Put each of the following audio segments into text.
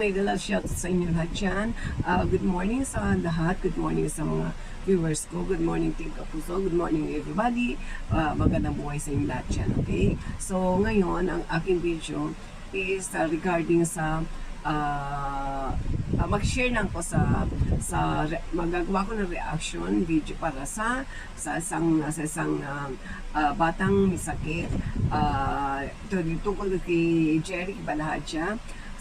mega love shout sa inyo lahat dyan. Ah, good morning sa lahat. Good morning sa mga viewers ko. Good morning, Team Kapuso. Good morning, everybody. Ah, magandang buhay sa inyo lahat dyan, okay? So, ngayon, ang aking video is ah, regarding sa ah ah, mag-share lang ko sa sa magagawa ko ng reaction video para sa sa isang sa isang ah, ah, batang may sakit uh, tungkol kay Jerry Balahadja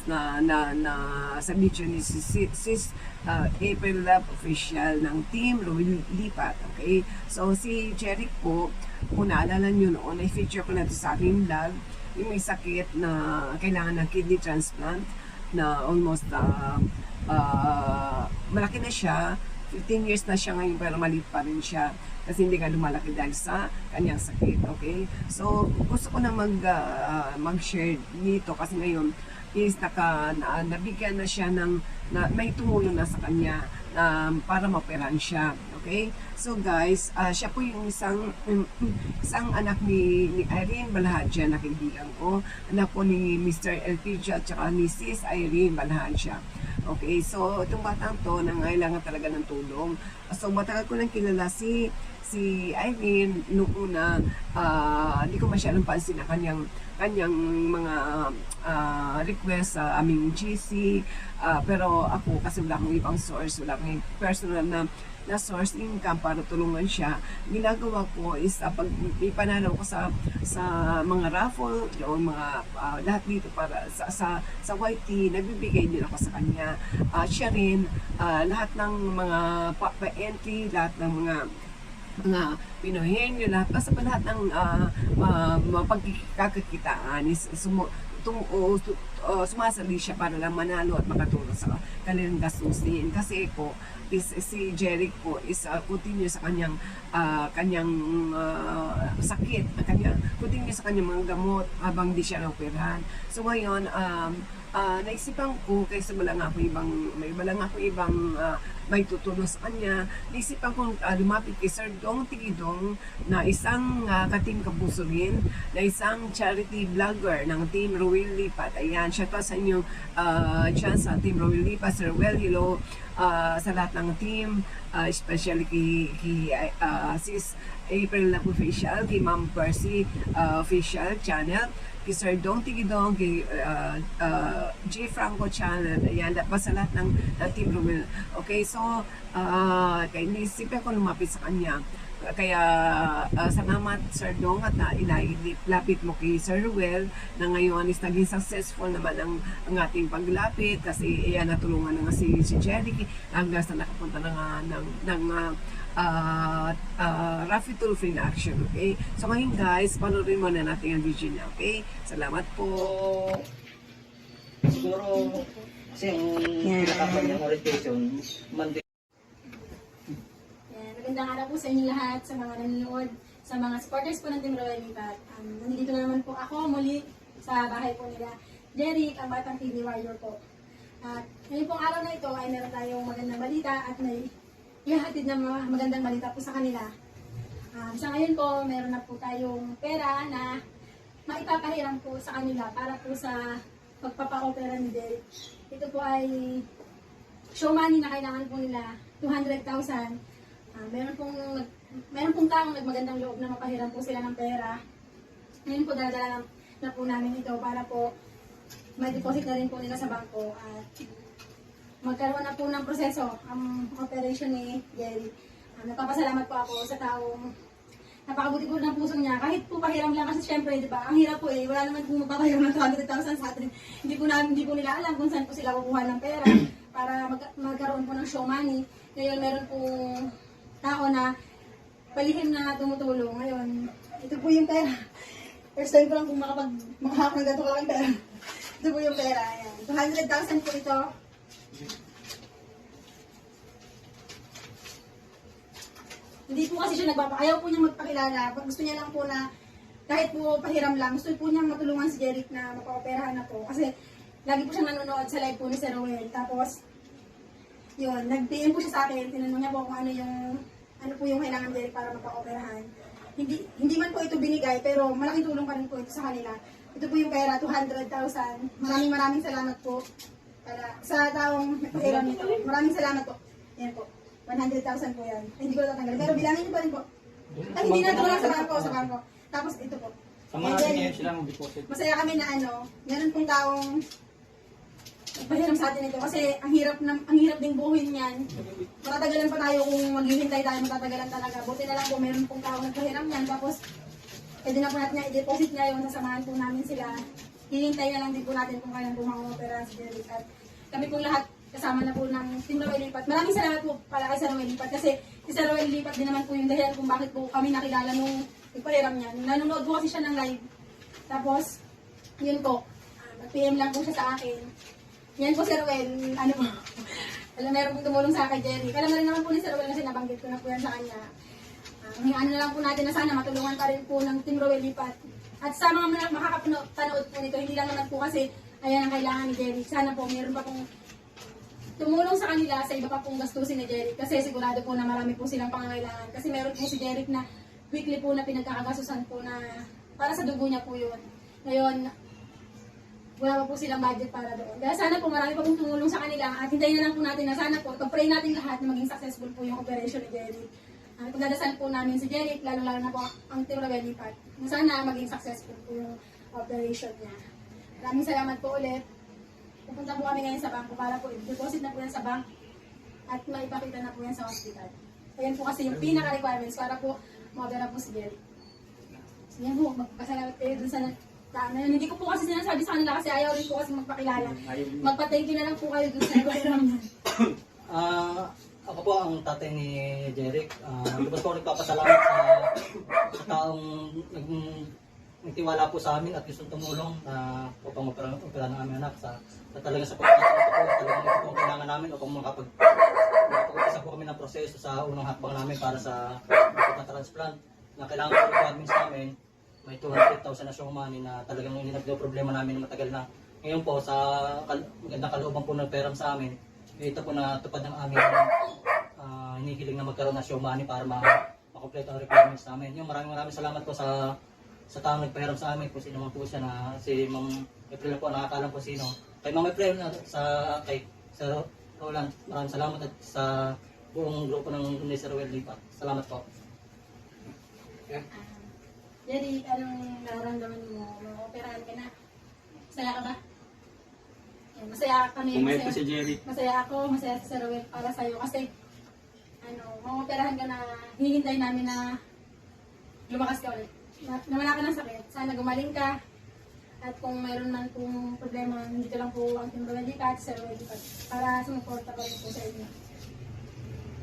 na na na sa video ni sis, sis, sis ah, April Love official ng team Roy Lipat okay? So si Jerry po kung naalala nyo noon ay feature ko na sa aking vlog yung may sakit na kailangan ng kidney transplant na almost uh, uh, malaki na siya. 15 years na siya ngayon pero maliit pa rin siya kasi hindi nga lumalaki dahil sa kanyang sakit okay? So gusto ko na mag uh, mag-share dito kasi ngayon is naka na, nabigyan na siya ng na, may tumulong na sa kanya um, para maoperahan siya okay so guys uh, siya po yung isang isang anak ni, ni Irene Balhadja na kaibigan ko anak po ni Mr. Elpidia at saka ni Sis Irene Balhadja Okay, so itong batang to nangailangan talaga ng tulong. So matagal ko nang kilala si si Irene noong una, ah, hindi ko masyadong pansin na kanyang kanyang mga ah, request sa aming GC. Ah, pero ako kasi wala akong ibang source, wala akong personal na na source income para tulungan siya. Ginagawa ko is uh, pag pananaw ko sa sa mga raffle o mga ah, lahat dito para sa sa, sa YT, nagbibigay din ako sa kanya. Ah, siya rin ah, lahat ng mga pa- pa-entry, lahat ng mga mga Pinohenyo, lahat, basta pa lahat ng uh, mapagkakakitaan is sumu, tum, o, sumasali siya para lang manalo at makatulong sa kanilang gastusin. Kasi po, is, si Jeric po is uh, continue sa kanyang ah, kanyang ah, sakit, kanya, continue sa kanyang mga gamot habang di siya naoperahan. So ngayon, um, ah, naisipan ko, kaysa wala nga ako ibang, may wala nga ako ibang ah, may tutulong sa kanya, naisipan kong ah, lumapit kay Sir Dong Tigidong na isang uh, katim kapuso rin, na isang charity vlogger ng Team Ruel Lipat. Ayan, siya to sa inyong uh, dyan sa Team Ruel Lipat, Sir Well, hello ah, sa lahat ng team, ah, especially kay, kay ah, sis April na official, kay Ma'am Percy ah, official channel, kay Sir Dong Tigidong, kay uh, uh, J. Franco channel, ayan, sa lahat ng, ng Team Ruel. Okay, so, uh, kaya naisipin ko lumapit sa kanya. Kaya uh, salamat Sir Dong at na inailapit mo kay Sir Ruel na ngayon is naging successful naman ang, ang ating paglapit kasi iyan natulungan na nga si, si Jeric hanggang sa nakapunta na nga ng, ng uh, uh, uh, Rafi Tulfo in action, okay? So ngayon guys, panoorin muna natin ang video niya, okay? Salamat po. Siguro, kasi yung Yeah. pinaka niyang orientation, Monday. Magandang araw po sa inyo lahat, sa mga nanonood, sa mga supporters po ng Team Royal Lipat. Um, nandito na naman po ako muli sa bahay po nila. Derek, ang batang TV warrior po. At ngayon pong araw na ito ay meron tayong magandang balita at may ihahatid na magandang balita po sa kanila. Um, sa ngayon po, meron na po tayong pera na maipapahiram po sa kanila para po sa pagpapa-opera ni Derek. Ito po ay show money na kailangan po nila 200,000. Ah, meron pong meron pong taong nagmagandang loob na mapahiram po sila ng pera. Ngayon po dadala na, na po namin ito para po may deposit na rin po nila sa bangko at magkaroon na po ng proseso ang operation ni Jerry. Ah, nagpapasalamat po ako sa taong napakabuti po ng puso niya. Kahit po pahiram lang kasi syempre, di ba, ang hirap po eh, wala naman kung magpapahiram ng 200,000 sa atin. Hindi po, na, hindi po nila alam kung saan po sila kukuha ng pera para mag, magkaroon po ng show money. Ngayon, meron po tao na palihim na tumutulong. Ngayon, ito po yung pera. First time ko lang kung makapag makahak ng ganito kalaking pera. Ito po yung pera. Ayan. 200,000 po ito. Hindi po kasi siya nagpapa... Ayaw po niya magpakilala. Pag gusto niya lang po na kahit po pahiram lang, gusto po niya matulungan si Jeric na mapaoperahan na po. Kasi lagi po siya nanonood sa live po ni Sir Rowell. Tapos, yun, nag-PM po siya sa akin. Tinanong niya po kung ano yung ano po yung kailangan Jeric para mapaoperahan. Hindi hindi man po ito binigay, pero malaking tulong pa rin po ito sa kanila. Ito po yung pera, 200,000. Maraming maraming salamat po para sa taong nagpahiram nito. Maraming salamat po. Yan po. 100,000 po yan. Hindi ko tatanggalin. Pero bilangin niyo pa rin po. Ay, hindi na wala sa bangko, sa bangko. Tapos ito po. Sa mga And then, ngayon sila mag-deposit. masaya kami na ano, meron pong taong nagpahiram sa atin ito kasi ang hirap na, ang hirap ding buuin yan. Matatagalan pa tayo kung maghihintay tayo, matatagalan talaga. Buti na lang po meron pong taong nagpahiram yan. Tapos, pwede na po natin i-deposit ngayon, sasamahan po namin sila. Hihintay na lang din po natin kung kailan po mga si Derek. At kami pong lahat kasama na po ng Team Roel Lipat. Maraming salamat po pala kay Sir Roel Lipat kasi si Sir Roel Lipat din naman po yung dahilan kung bakit po kami nakilala nung nagpahiram niya. Nanonood po kasi siya ng live. Tapos, yun po, ah, nag-PM lang po siya sa akin. Yan po Sir Roel, ano po, alam meron pong tumulong sa akin, Jerry. Alam na rin naman po ni Sir Roel kasi nabanggit ko na po yan sa kanya. Uh, ano na lang po natin na sana matulungan pa rin po ng Team Roel Lipat. At sa mga makakapanood po nito, hindi lang naman po kasi ayan ang kailangan ni Jerry. Sana po meron pa pong tumulong sa kanila sa iba pa pong gastusin ni Jeric kasi sigurado po na marami po silang pangangailangan kasi meron po si Jeric na weekly po na pinagkakagastusan po na para sa dugo niya po yun. Ngayon, wala po silang budget para doon. Kaya sana po marami pa pong tumulong sa kanila at hintayin na lang po natin na sana po, pag-pray natin lahat na maging successful po yung operation ni Jeric. At pagdadasal po namin si Jeric, lalo-lalo na po ang Team Ravelipat, na sana maging successful po yung operation niya. Maraming salamat po ulit. Pupunta po kami ngayon sa bangko para po i-deposit na po yan sa bank at maipakita na po yan sa hospital. Ayan po kasi yung pinaka-requirements para po ma-opera po si Jerry. So yan po, magpasalamat kayo dun sa tao na yun. Hindi ko po kasi sinasabi sa kanila kasi ayaw rin po kasi magpakilala. Magpa-thank you na lang po kayo dun sa. Ah, ako po ang tatay ni Jeric. Ah, lubos po nagpapasalamat sa, sa taong nag, nagtiwala po sa amin at gustong tumulong na upang opera, opera ng aming anak sa, sa talaga sa pagkakataon po, talagang ito po ang kailangan namin upang makapag makapag-isa po kami ng proseso sa unang hakbang namin para sa transplant na kailangan po requirements namin may 200,000 na money na talagang hindi nagdaw problema namin na matagal na. Ngayon po, sa kal- magandang kalooban po ng peram sa amin, ito po na tupad ng aming uh, hinihiling na magkaroon ng money para ma makompleto ang requirements namin. Yung maraming maraming salamat po sa sa taong nagpahiram sa amin kung sino man po siya na si Ma'am April po nakakalam po sino. Kay Ma'am April sa kay sa Roland, maraming salamat at sa buong grupo ng ni Sir Well Lipat. Salamat po. Jerry, anong nararamdaman mo? Mag-operahan ka na? Masaya ka ba? Ayan, masaya kami. Pumayat masaya. si Jerry. Masaya ako, masaya si Sir Rowell para sa'yo kasi ano, mamoperahan ka na hihintay namin na lumakas ka ulit. Na, ka ng sakit. Sana gumaling ka. At kung mayroon man pong problema, dito lang po ang Team Rowell at Sir Rowell para sumuporta pa rin po sa inyo.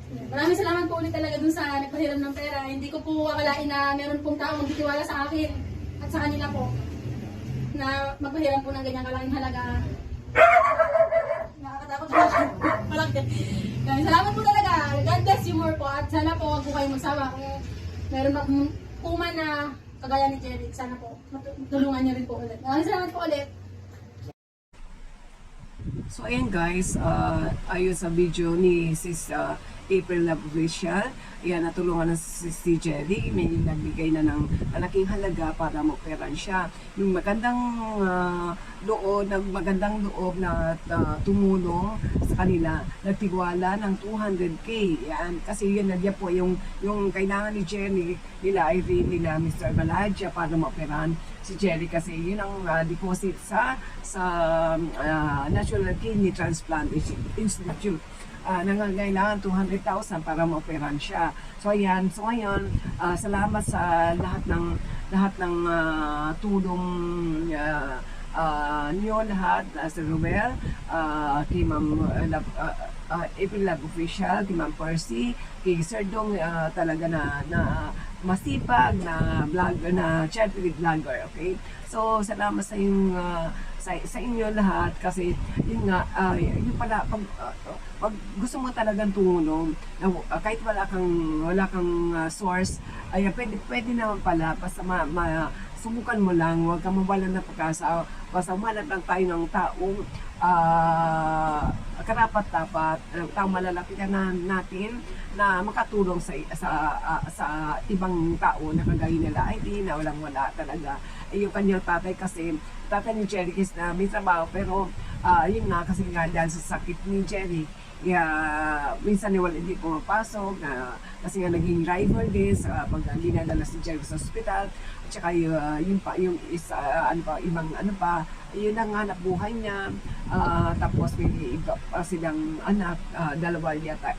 Maraming salamat po ulit talaga dun sa nagpahiram ng pera. Hindi ko po akalain na meron pong tao magtitiwala sa akin at sa kanila po na magpahiram po ng ganyang kalaking halaga Nakakatakot po. Malaki. Yan, Salamat po talaga. God bless you more po. At sana po huwag po kayong magsawa. Kung meron kuman na kagaya ni Jerry, sana po tulungan niyo rin po ulit. Maraming salamat po ulit. So ayan guys, uh, ayon sa video ni Sis uh, April Love Official, ayan natulungan na si, si Jerry, may nagbigay na ng malaking halaga para maoperan siya. Yung magandang uh, loob, nag magandang loob na uh, tumulong sa kanila, nagtiwala ng 200k. Yan, kasi yun na po yung, yung kailangan ni Jerry, nila Irene, nila Mr. Baladja para maoperan si Jerry kasi yun ang uh, deposit sa sa uh, National Kidney Transplantation Institute. Uh, nangangailangan 200,000 para maoperan siya. So ayan, so ngayon, uh, salamat sa lahat ng lahat ng uh, tulong uh, uh, niyo lahat, uh, Sir Ruel, uh, kay Ma'am uh, uh, uh, April Lab Official, kay Ma'am Percy, kay Sir Dong uh, talaga na, na masipag na vlogger, na charity vlogger, okay? So, salamat sa yung uh, sa, sa inyo lahat kasi yun nga, uh, yun pala, pag, uh, pag gusto mo talagang tumulong, na, uh, kahit wala kang, wala kang uh, source, ay pwede, pwede naman pala, basta ma, ma, subukan mo lang, huwag kang mawalan ng pagkasa, basta umanap lang tayo ng taong uh, karapat-dapat, uh, taong malalapitan na natin na makatulong sa sa ah, sa ibang tao na kagaya nila. Ay di na walang wala talaga. Ay yung kanyang tatay kasi tatay ni Cherikis na may trabaho pero ah, yun nga, kasi nga dahil sa sakit ni Jerry, yeah, minsan ni wala hindi pumapasok, na kasi nga naging rival din sa pag dinadala si Jerry sa ospital, at saka yung, ah, yun pa, yung isa, ah, ano pa, ibang ano pa, yun ang hanap buhay niya, Ah, tapos may iba pa silang anak, ah, dalawa yata,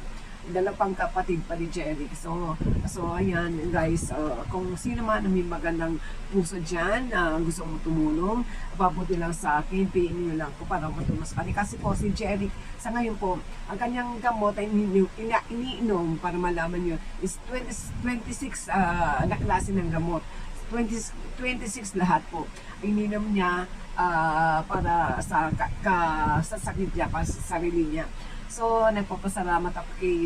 dalawang kapatid pa ni Jerry. So, so ayan guys, uh, kung sino man may magandang puso dyan na gusto mo tumulong, pabuti lang sa akin, PM nyo lang po para matulong sa. Kasi po si Jerry, sa ngayon po, ang kanyang gamot ay iniinom para malaman nyo is 20, 26 uh, na klase ng gamot. 20, 26 lahat po. Ininom niya ah, para sa ka, ka- sa sakit niya, para sa sarili niya. So, nagpapasalamat ako kay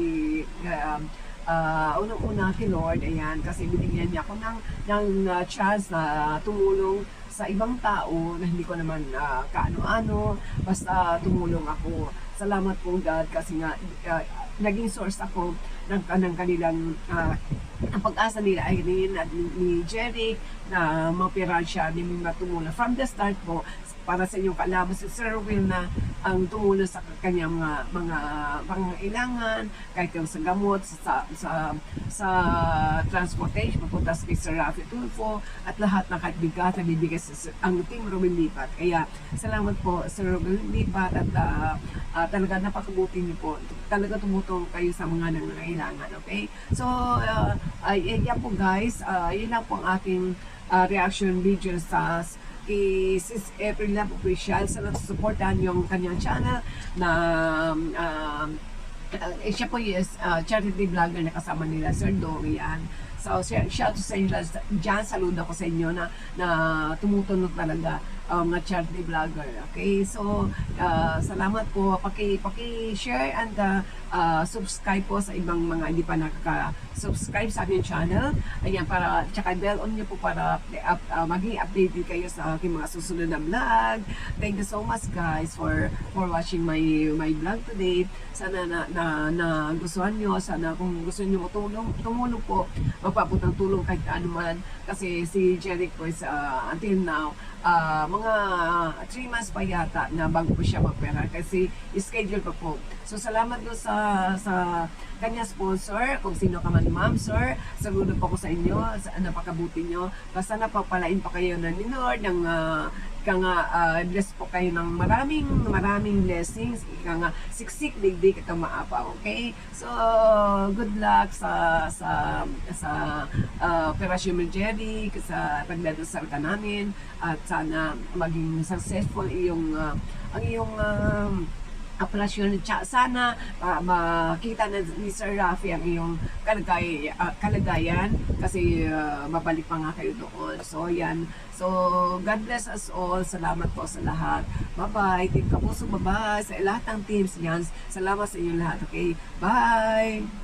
um, ah, unang-una kay Lord, ayan, kasi binigyan niya ako ng, ng ah, chance na tumulong sa ibang tao na hindi ko naman ah, kaano-ano, basta tumulong ako. Salamat po God kasi nga ah, naging source ako ng, ng kanilang ang pag-asa nila rin at ni, ni Jerry na mapiran siya ni Mima tumulong. From the start po, para sa inyong kaalaman, si Sir Will na ang tumulong sa kanyang mga mga pangailangan, kahit yung sa gamot, sa, sa, sa transportation, papunta sa Sir Rafi Tulfo, at lahat ng kahit bigat na bibigay sa ang Team Ruben Lipat. Kaya salamat po Sir Ruben Lipat at ah, ah, talaga napakabuti niyo po. Talaga tumutulong kayo sa mga nangangailangan, okay? So, uh, ay, yan po guys, ah, yun lang po ang aking ah, reaction video sa kay Sis April Lab Official sa supportan yung kanyang channel na um, uh, eh, siya po is uh, charity vlogger na kasama nila Sir Dorian. So, shout out sa inyo. Diyan, saludo ko sa inyo na, na tumutunod talaga um, na charity vlogger. Okay? So, uh, salamat po. Paki, paki-share and uh, uh, subscribe po sa ibang mga hindi pa nakaka-subscribe sa aking channel. Ayan, para, tsaka bell on nyo po para up, uh, maging updated kayo sa aking mga susunod na vlog. Thank you so much guys for for watching my my vlog today. Sana na, na, na gustuhan nyo. Sana kung gusto nyo tumulong, tumulong po, magpaputang tulong kahit ano. Kasi si Jeric is uh, until now, uh, mga 3 months pa yata na bago po siya magpera kasi schedule pa po. So salamat po sa sa kanya sponsor, kung sino ka man ma'am, sir, saludo po ko sa inyo, sa napakabuti nyo. Basta napapalain pa kayo ng Lord, ng uh, ika nga, ah, bless po kayo ng maraming, maraming blessings. Ika nga, siksik, digdig, at maapaw. Okay? So, good luck sa, sa, sa uh, Operasyon Jerry, sa pagdadasal ka namin, at sana maging successful iyong, ah, ang iyong, um, operasyon Tsa- sana ah, makita na ni Sir Rafi ang iyong kalagay, ah, kalagayan kasi ah, mabalik pa nga kayo doon. So yan. So God bless us all. Salamat po sa lahat. Bye-bye. Team Kapuso, bye-bye. Sa lahat ng teams yan. Salamat sa inyo lahat. Okay? Bye!